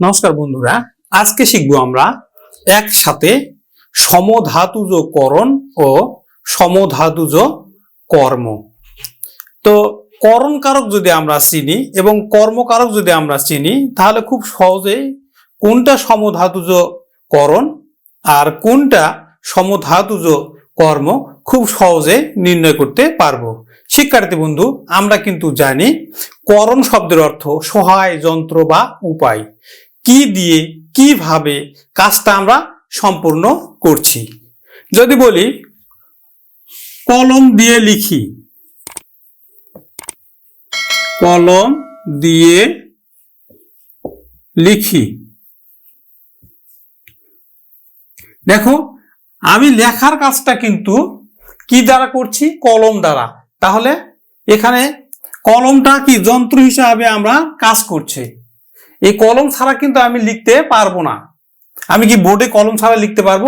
নমস্কার বন্ধুরা, আজকে শিখব আমরা একসাথে সমধাতুজ করণ ও সমধাতুজ কর্ম তো করণ কারক যদি আমরা চিনি এবং কর্মকারক যদি আমরা চিনি, তাহলে খুব সহজেই কোনটা সমধাতুজ করণ আর কোনটা সমধাতুজ কর্ম খুব সহজে নির্ণয় করতে পারব। শিক্ষার্থী বন্ধু, আমরা কিন্তু জানি করণ শব্দের অর্থ সহায়, যন্ত্র বা উপায়। কি দিয়ে, কীভাবে কাজটা আমরা সম্পূর্ণ করছি। যদি বলি, কলম দিয়ে লিখি। কলম দিয়ে লিখি। দেখো, আমি লেখার কাজটা কিন্তু কি দ্বারা করছি? কলম দ্বারা। তাহলে এখানে কলমটা কি যন্ত্র হিসাবে আমরা কাজ করছে? এই কলম ছাড়া কিন্তু আমি লিখতে পারব না। আমি কি বোর্ডে কলম ছাড়া লিখতে পারব?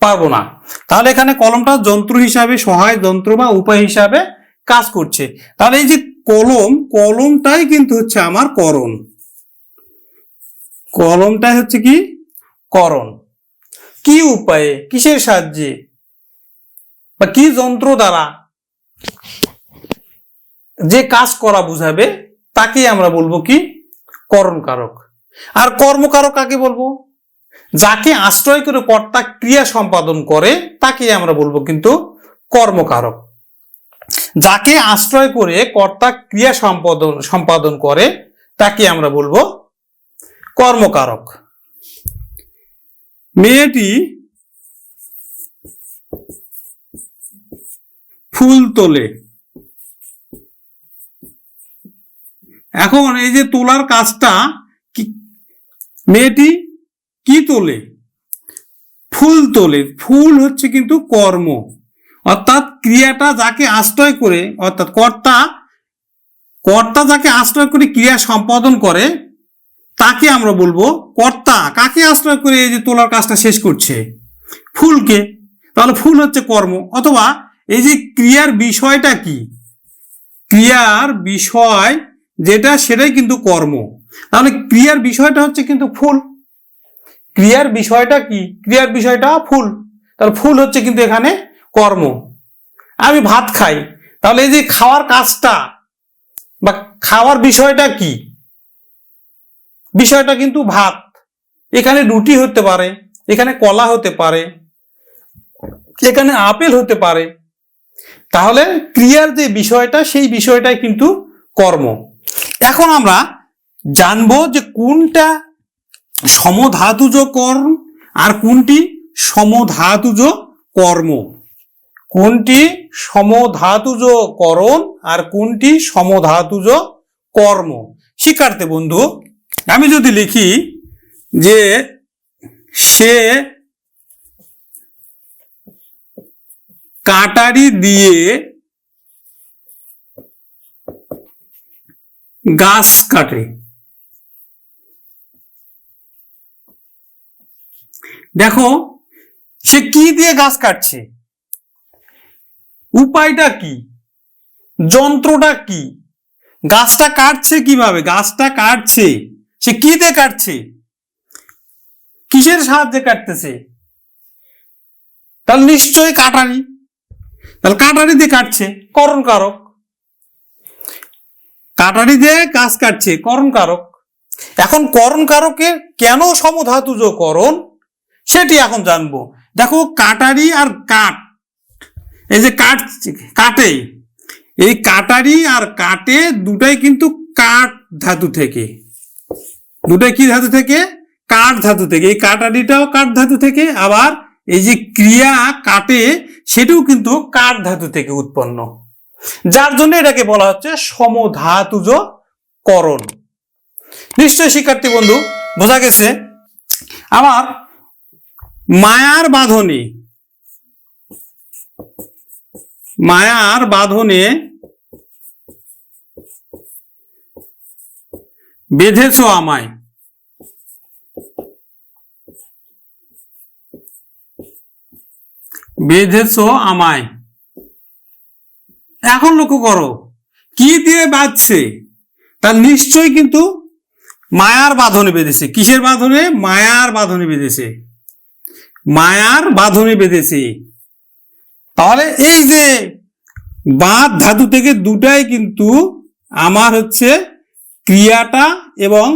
পারব না। তাহলে এখানে কলমটা যন্ত্র হিসাবে, সহায় যন্ত্র বা উপায় হিসাবে কাজ করছে। তাহলে এই যে কলম, কলমটাই কিন্তু হচ্ছে আমার করণ। কলমটাই হচ্ছে কি? করণ। কি উপায়ে? কিসের সাহায্যে? বা কি যন্ত্র দ্বারা যে কাজ করা বুঝাবে তাকে আমরা বলব কি? করণকারক আর কর্মকারক কাকে বলব? যাকে আশ্রয় করে কর্তা ক্রিয়া সম্পাদন করে, তাকে আমরা বলব কিন্তু কর্মকারক। যাকে আশ্রয় করে কর্তা ক্রিয়া সম্পাদন সম্পাদন করে, তাকে আমরা বলব কর্মকারক। মেয়েটি ফুল তোলে। এখন এই যে তোলার কাজটা মেয়েটি কি তোলে? ফুল তোলে। ফুল হচ্ছে কিন্তু কর্ম। অর্থাৎ ক্রিয়াটা যাকে আশ্রয় করে, অর্থাৎ কর্তা কর্তা যাকে আশ্রয় করে ক্রিয়া সম্পাদন করে, তাকে আমরা বলব কর্তা। কাকে আশ্রয় করে এই যে তোলার কাজটা শেষ করছে? ফুলকে। তাহলে ফুল হচ্ছে কর্ম। অথবা এই যে ক্রিয়ার বিষয়টা কি? ক্রিয়ার বিষয় যেটা সেটাই কিন্তু কর্ম। তাহলে ক্রিয়ার বিষয়টা হচ্ছে কিন্তু ফুল। ক্রিয়ার বিষয়টা কি? ক্রিয়ার বিষয়টা ফুল। তাহলে ফুল হচ্ছে কিন্তু এখানে কর্ম। আমি ভাত খাই। তাহলে এই যে খাওয়ার কাজটা বা খাওয়ার বিষয়টা কি? বিষয়টা কিন্তু ভাত। এখানে রুটি হতে পারে, এখানে কলা হতে পারে, এখানে আপেল হতে পারে। তাহলে ক্রিয়ার যে বিষয়টা, সেই বিষয়টাই কিন্তু কর্ম। এখন আমরা জানব যে কোনটা সমধাতুজ কর্ম আর কোনটি সমধাতুজ কর্ম কোনটি সমধাতুজ করণ আর কোনটি সমধাতুজ কর্ম শিক্ষার্থী বন্ধু, আমি যদি লিখি যে সে কাটারি দিয়ে গাছ কাটে। দেখো, সে কি দিয়ে গাছ কাটছে? উপায়টা কি? যন্ত্রটা কি? গাছটা কাটছে কীভাবে? গাছটা কাটছে। সে কি দিয়ে কাটছে? কিসের সাহায্যে কাটতেছে? তাহলে নিশ্চয়ই কাটারি। তাহলে কাটারি দিয়ে কাটছে করণ কারক কাটারি দিয়ে গাছ কাটছে, করণ কারক। এখন করণ কারকের কেন সমধাতুজ করণ, সেটি এখন জানব। দেখো, কাটারি আর কাঠ এই যে কাট কাটে, এই কাটারি আর কাটে দুটাই কিন্তু কাঠ ধাতু থেকে। দুটাই কি ধাতু থেকে? কাঠ ধাতু থেকে। এই কাটারিটাও কাঠ ধাতু থেকে, আবার এই যে ক্রিয়া কাটে, সেটাও কিন্তু কাঠ ধাতু থেকে উৎপন্ন। যার জন্য এটাকে বলা হচ্ছে সমধাতুজ করণ। নিশ্চয় শিক্ষার্থী বন্ধু, বোঝা গেছে? আবার মায়ার বাঁধনে মায়ার বাঁধনে বেঁধেছ আমায়। বেঁধেছ আমায়। এখন লক্ষ্য করো, কি দিয়ে বাঁধছে? তার নিশ্চয়ই কিন্তু মায়ার বাঁধনে বেঁধেছে। কিসের বাঁধনে? মায়ার বাঁধনে বেঁধেছে। মায়ার বাঁধনে বেঁধেছে। তাহলে এই যে বাঁধ ধাতু থেকে দুটাই কিন্তু আমার হচ্ছে ক্রিয়াটা এবং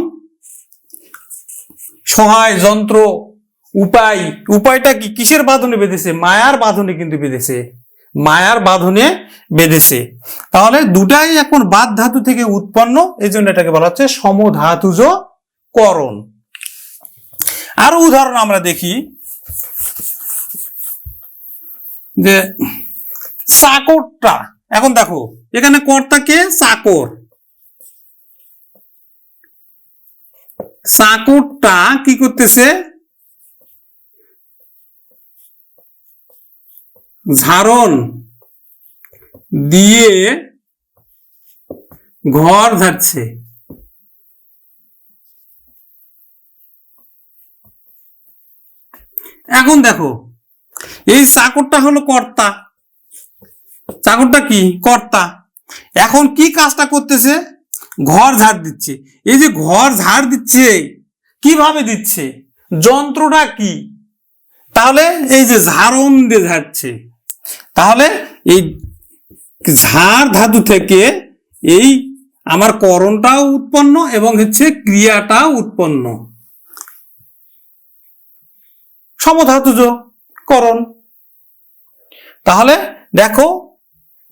সহায় যন্ত্র, উপায়। উপায়টা কি? কিসের বাঁধনে বেঁধেছে? মায়ার বাঁধনে কিন্তু বেঁধেছে। মায়ার বাঁধনে বেঁধেছে। তাহলে দুটাই এখন বাদ ধাতু থেকে উৎপন্ন এই জন্য এটাকে বলা হচ্ছে সমধাতুজ করণ। আরও উদাহরণ আমরা দেখি যে চাকরটা এখন দেখো, এখানে কর্তা কে? চাকর চাকরটা কি করতেছে? ঝাড়ন দিয়ে ঘর ঝাড়ছে। এখন দেখো, এই চাকরটা হলো কর্তা। চাকরটা কি? কর্তা। এখন কি কাজটা করতেছে? ঘর ঝাড় দিচ্ছে। এই যে ঘর ঝাড় দিচ্ছে, কীভাবে দিচ্ছে? যন্ত্রটা কি? তাহলে এই যে ঝাড়ন দিয়ে ঝাড়ছে। তাহলে এই ঝাড় ধাতু থেকে এই আমার করণটাও উৎপন্ন এবং হচ্ছে ক্রিয়াটাও উৎপন্ন। সমধাতুজ করণ। তাহলে দেখো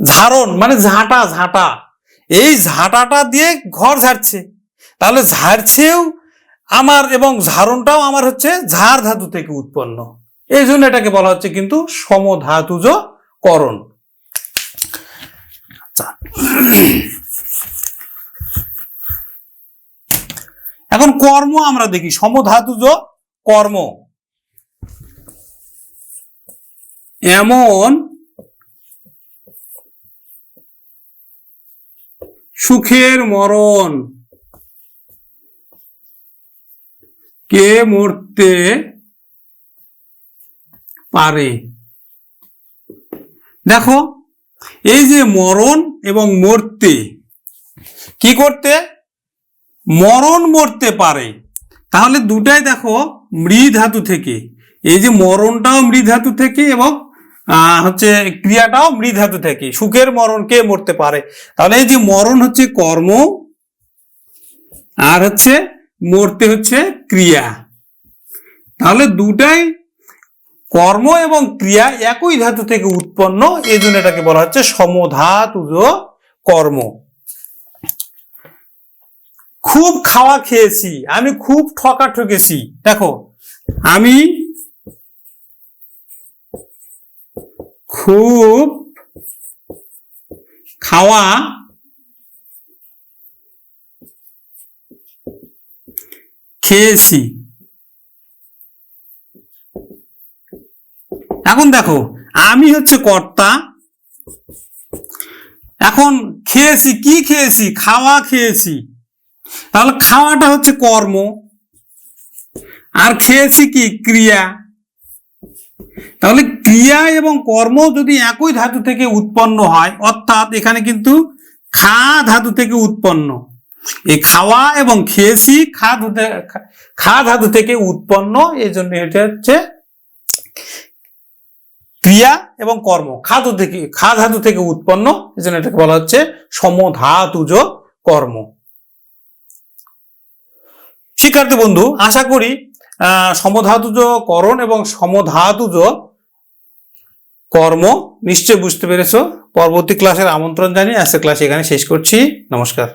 ঝাড়ন মানে ঝাঁটা ঝাঁটা। এই ঝাঁটাটা দিয়ে ঘর ঝাড়ছে। তাহলে ঝাড়ছেও আমার এবং ঝাড়নটাও আমার হচ্ছে ঝাড় ধাতু থেকে উৎপন্ন। এই জন্য এটাকে বলা হচ্ছে কিন্তু সমধাতুজ করণ। আচ্ছা। এখন কর্ম আমরা দেখি। সমধাতুজ কর্ম। এমন সুখের মরণ কে মরতে পারে? দেখো, এই যে মরণ এবং মরতে, কি করতে? মরণ মরতে পারে। তাহলে দুটাই দেখো মৃ ধাতু থেকে। এই যে মরণটাও মৃ ধাতু থেকে এবং হচ্ছে ক্রিয়াটাও মৃ ধাতু থেকে। সুখের মরণ কে মরতে পারে? তাহলে এই যে মরণ হচ্ছে কর্ম, আর হচ্ছে মরতে হচ্ছে ক্রিয়া। তাহলে দুটাই কর্ম এবং ক্রিয়া একই ধাতু থেকে উৎপন্ন এই জন্য এটাকে বলা হচ্ছে সমধাতুজ কর্ম। খুব খাওয়া খেয়েছি, আমি খুব ঠকা ঠকেছি। দেখো, আমি খুব খাওয়া খেয়েছি। এখন দেখো, আমি হচ্ছে কর্তা। এখন খেয়েছি, কি খেয়েছি? খাওয়া খেয়েছি। তাহলে খাওয়াটা হচ্ছে কর্ম। আর খেয়েছি কি? ক্রিয়া। তাহলে ক্রিয়া এবং কর্ম যদি একই ধাতু থেকে উৎপন্ন হয়, অর্থাৎ এখানে কিন্তু খা ধাতু থেকে উৎপন্ন। এই খাওয়া এবং খেয়েছি খা ধাতু খা ধাতু থেকে উৎপন্ন এই জন্য এটা হচ্ছে ক্রিয়া এবং কর্ম। খাদ্য থেকে, খা ধাতু থেকে উৎপন্ন এই জন্য এটাকে বলা হচ্ছে সমধাতুজ কর্ম। শিক্ষার্থী বন্ধু, আশা করি সমধাতুজ করণ এবং সমধাতুজ কর্ম নিশ্চয় বুঝতে পেরেছ। পরবর্তী ক্লাসের আমন্ত্রণ জানিয়ে আজকের ক্লাস এখানে শেষ করছি। নমস্কার।